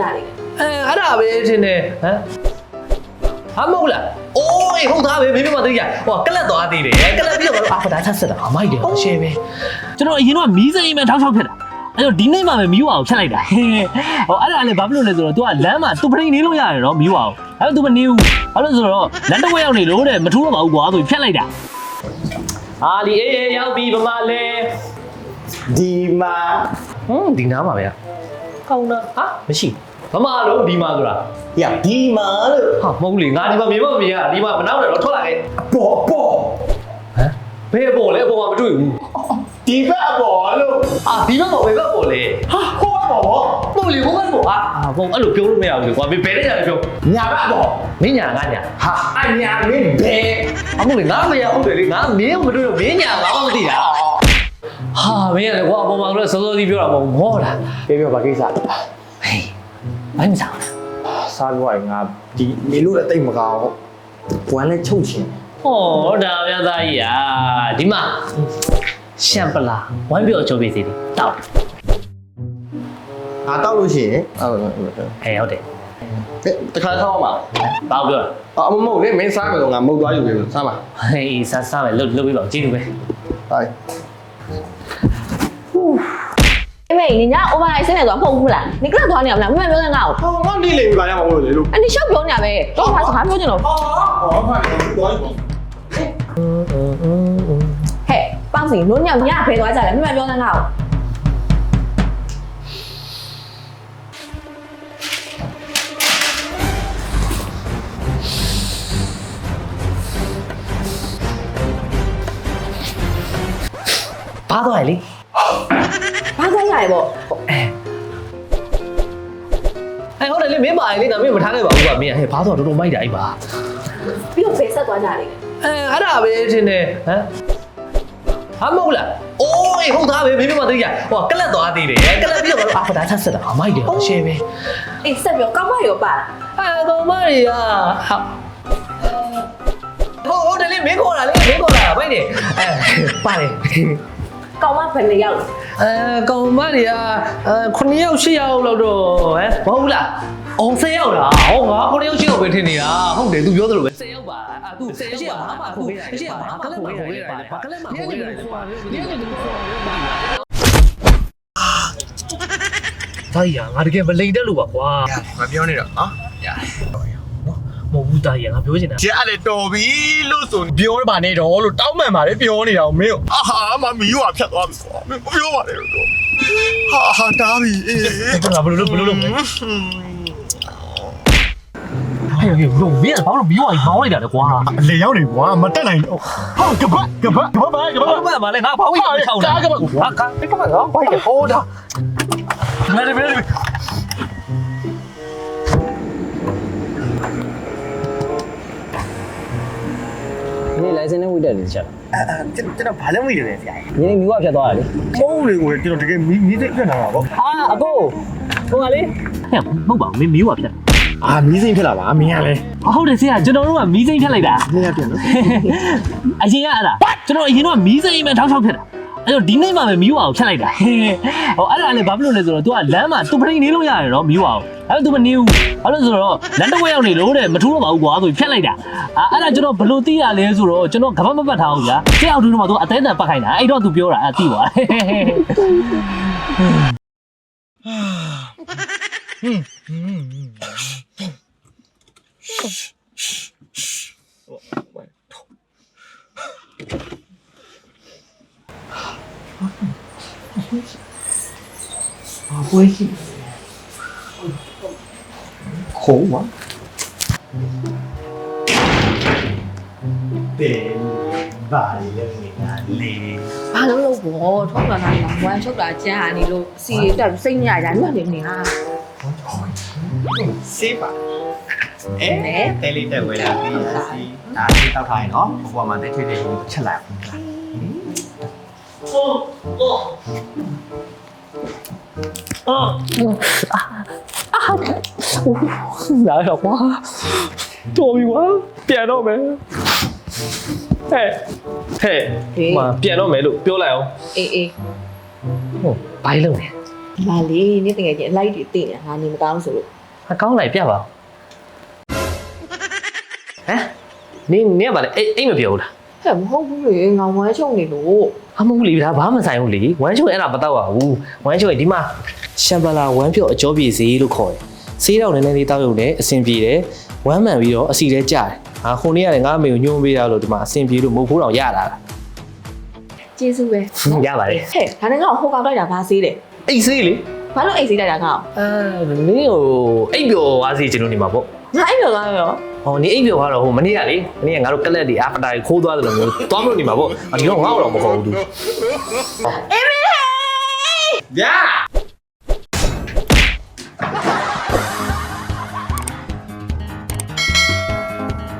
သွားကြလေအဲအဲ့ဒါပဲထင်တယ်ဟမ်ဟာမဟုတ်လားအိုးအေးဟုတ်သားပဲမင်းမမသိရဟိုကလတ်သွားသေးတယ်ကလတ်ပြီးတော့အာဖတာချက်ဆက်တာအမိုက်တယ်ရှယ်ပဲကျွန်တော်အရင်တော့မီးစိမ်းပဲထောက်ထောက်ဖြစ်တာအဲ့တော့ဒီနေ့မှပဲမီးဝါကိုဖြတ်လိုက်တာဟိုအဲ့ဒါလည်းဘာဖြစ်လို့လဲဆိုတော့ तू ကလမ်းမှာသူပရိနေလို့ရတယ်နော်မီးဝါကိုအဲ့တော့ तू မနေဘူးဘာလို့လဲဆိုတော့လမ်းတစ်ဝက်ရောက်နေလို့တဲ့မထူးတော့ပါဘူးကွာဆိုပြီးဖြတ်လိုက်တာအာလီအေးအေးရောက်ပြီဗမာလဲဒီမှာဟွန်းဒီနားမှာဗျာ ကောင်းတာဟာမရှိဗမာလို့ဒီမှာဆိုတာရဒီမှာလို့ဟာမဟုတ်ဘူးလေငါဒီမှာမြင်မမြင်ရဒီမှာမနောက်နဲ့တော့ထွက်လာခဲ့ပေါ်ပေါ်ဟမ်ဘယ်ပေါ်လဲအပေါ်မှာမတွေ့ဘူးဒီဘက်ပေါ်လို့အာဒီဘက်ပေါ်ဘယ်ဘက်ပေါ်လဲဟာဟိုဘက်ပေါ်ပေါ့ပေါ်လေဘယ်ဘက်ပေါ်အာဘုံအဲ့လိုပြောလို့မရဘူးလေကွာမင်းဘယ်နဲ့ညာလဲပြောညာဘက်ပေါ်မင်းညာငါညာဟာအညာမင်းဘယ်အမို့လေငါမရဟုတ်တယ်လေငါမင်းမတွေ့တော့မင်းညာငါမှမသိတာဟာမင်းရတယ်ကွာ အပေါ်မှာလည်းစောစောစီးပြောတာမဟုတ်ဘူးမောတာပြောပြောပါကိစ္စဟေးဘာမှမဆောင်ဘူးစားပြောရင်ငါဒီမေလို့လည်းတိတ်မကောင်းဘွမ်လည်းချုပ်ချင်ဟောဒါဗျာသားကြီးอ่ะဒီမှာရှမ်ပလာဝိုင်းပြောအချိုးပေးစီတယ်တောက်ငါတောက်လို့ရှိရင်ဟုတ်ဟုတ်ဟုတ်ဟဲ့ဟုတ်တယ်တခါထောက်အောင်ပါဘာပြောအမမဟုတ်လေမင်းစားမယ်တော့ငါမဟုတ်သွားယူပြီစားပါဟေးဆဆမယ်လှုပ်လှုပ်ပြီးပါကြည့်လို့ပဲဟိုင် အမေညီညာ overnight ဆင်းနေသွားမဟုတ်ဘူးလားနိကလသွားနေရမလားမမပြောတဲ့ငါ့ကိုဟောငါနေလေလာရမှာမဟုတ်လေလို့အနိရှောက်ပြောနေရပဲတော့ဘာစကားပြောချင်လို့ဟောဟောဖာနေသွားယူဟဲ့ပေါင်းစီလုံးညောင်ညဖယ်သွားကြတယ်မမပြောတဲ့ငါ့ကိုဘာသွားရလေ ဘာသွားရရပေါ့အဲဟုတ်တယ်လေမင်းပါလေငါမင်းမထားခဲ့ပါဘူးကွာမင်းဟဲ့ဘာသွားတော်တော်မိုက်တာအဲ့ပါပြီးတော့ဖယ်ဆက်သွားကြလေအဲအဲ့ဒါပဲထင်တယ်ဟမ်ဟာမဟုတ်လားအိုးအေးဟုတ်သားပဲမင်းမမသိရဟိုကလတ်သွားသေးတယ်ကလတ်ပြီးတော့အာဖတာချက်ဆက်တာအမိုက်တယ်ရှယ်ပဲအေးဆက်ပြောကောင်းမရောပါလားအဲကောင်မတွေကဟာဟုတ်ဟုတ်တယ်လေမင်းခေါ်တာလေမင်းခေါ်တာဗိုက်နေအဲပါတယ် ကောင်းမဖယ်နေရောက်အဲကောင်မတွေကအဲ9ယောက်10ယောက်လောက်တော့ဟမ်မဟုတ်လားအောင်10ယောက်လားဟောငါ9ယောက်10ယောက်ပဲထင်နေတာဟုတ်တယ် तू ပြောသလိုပဲ10ယောက်ပါအာ तू 10ယောက်ပါဘာမှခိုးခဲ့တာဘာကလည်းမခိုးခဲ့တာဘာကလည်းမခိုးခဲ့တာညနေကခေါ်ရတယ်ဒါရငါတကယ်မလိန်တက်လို့ပါကွာမပြောနေတော့နော်ရမဟုတ် ဘူးဒါရငါပြောချင်တာကျအဲ့လေတော်ပြီလို့ဆိုပြောပါနဲ့တော့လို့တောင်းမှန်ပါလေပြောနေတာကိုမင်းအာဟာမမီးကဖြတ်သွားပြီကွာမင်းပြောပါနဲ့တော့ဟာဟာတားပြီအေးငါဘယ်လိုလုပ်ဘယ်လိုလုပ်မလဲဟဲ့ဟဲ့လုံးမင်းဘာလို့မီးဝိုင်းမောင်းလိုက်တာလဲကွာလေရောက်နေကွာမတက်နိုင်တော့ဟောကပတ်ကပတ်ကပတ်ပါကဘာပတ်လို့မလဲငါဘာဝိုင်းမထောက်တာကဘာကကကဘာကဘာကဟိုးတာမလေးမ လေးဒီနေ့ license နဲ့ဝိတက်လေးချက်အဲကျွန်တော်ဘာလို့မရလဲဆရာကြီးဒီနေ့မီးဝါဖြတ်သွားတာလေမဟုတ်လေကိုကျွန်တော်တကယ်မီးမီးစိတ်ဖြစ်နေတာပေါ့ဟာအကိုဟိုကလေဟဲ့မဟုတ်ပါဘူးမင်းမီးဝါဖြတ်အာမီးစိတ်ဖြစ်လာပါမင်းကလည်းဟုတ်တယ်ဆရာကျွန်တော်တို့ကမီးစိမ်းဖြတ်လိုက်တာမင်းကပြန်လို့အရင်ကအဲ့ဒါကျွန်တော်အရင်တော့မီးစိမ်းပဲထောက်ထောက်ဖြတ်တာ အဲ့တော့ဒီနေ့မှပဲမီးဝါကိုဖြတ်လိုက်တာဟိုအဲ့ဒါလည်းဘာဖြစ်လို့လဲဆိုတော့ तू ကလမ်းမှာသူပရိနေလို့ရတယ်နော်မီးဝါကိုအဲ့တော့ तू မနေဘူးဘာလို့လဲဆိုတော့လမ်းတစ်ဝက်ရောက်နေလို့တဲ့မထူးတော့ပါဘူးကွာဆိုပြီးဖြတ်လိုက်တာအဲ့ဒါကျွန်တော်ဘလို့သိရလဲဆိုတော့ကျွန်တော်ကပတ်မပတ်ထားဘူးဗျာဆရာအောက်တူတော့မှ तू အသေးအံပတ်ခိုင်းတာအဲ့တော့ तू ပြောတာအဲ့သိ ပါခုံးပါတယ်ဘာလဲနေတာလေဘာလို့လို့ဘောထောက်တာလာဝမ်းချုပ်တာကြားနေလို့စီတက်စိတ်ညရညွတ်နေနေတာစေးပါအဲတဲလေးတက်ဝဲလာပြီးစီဒါစီတောက်ထားရင်နော်ဘုရားမှာတက်ထွေးထွေးကိုချက်လိုက်အောင် လာတော့ကွာတော်ပြီကွာပြန်တော့မယ်ဟဲ့ဟဲ့ဟေးမပြန်တော့မယ်လို့ပြောလိုက်အောင်အေးအေးဟုတ်ဘိုင်းလုံးနေဒီမှာလေးနေ့တကယ်ချင်းအလိုက်တွေတင်နေတာငါနေမကောင်းဆိုလို့အကောင်းလိုက်ပြပါဦးဟမ်နင်းနင်းကပါလေအိတ်အိတ်မပြောဘူးလား ဟဲ့မဟုတ်ဘူးလေငါဝမ်းချုံနေလို့အမဟုတ်လေဒါဘာမှမဆိုင်ဘူးလေဝမ်းချုံအဲ့ဒါမတော့ပါဘူးဝမ်းချုံဒီမှာရှမ်ပလာဝမ်းပြော့အကျော်ပြေစေးလို့ခေါ်တယ်စေးတော့နည်းနည်းလေးတောက်ရုံနဲ့အဆင်ပြေတယ်ဝမ်းမှန်ပြီးတော့အစီလဲကျတယ်ဟာခုနေ့ကလည်းငါအမေကိုညှိုးပေးရလို့ဒီမှာအဆင်ပြေလို့မဟုတ်ဘူးတော့ရတာလားကျေးဇူးပဲရပါတယ်ဟဲ့ဒါနဲ့ငါ့ကိုဟိုကောင်တိုက်တာဘာစေးလဲအိတ်စေးလေဘာလို့အိတ်စေးတိုက်တာငါ့ကိုအဲနင်းကိုအိတ်ပြော်သွားစီကျွန်တော်နေမှာပေါ့ငါအိတ်ပြောသွားရော ဟောနင်းအိတ်ပြော်သွားတော့ဟိုမနေ့ကလေမနေ့ကငါတို့ကလက်တွေအာဖတာတွေခိုးသွားတယ်လို့မျိုးသွားမလို့နေမှာပေါ့ဒီတော့ငါ့ကိုတော့မဟုတ်ဘူးသူအေးမေဗျာ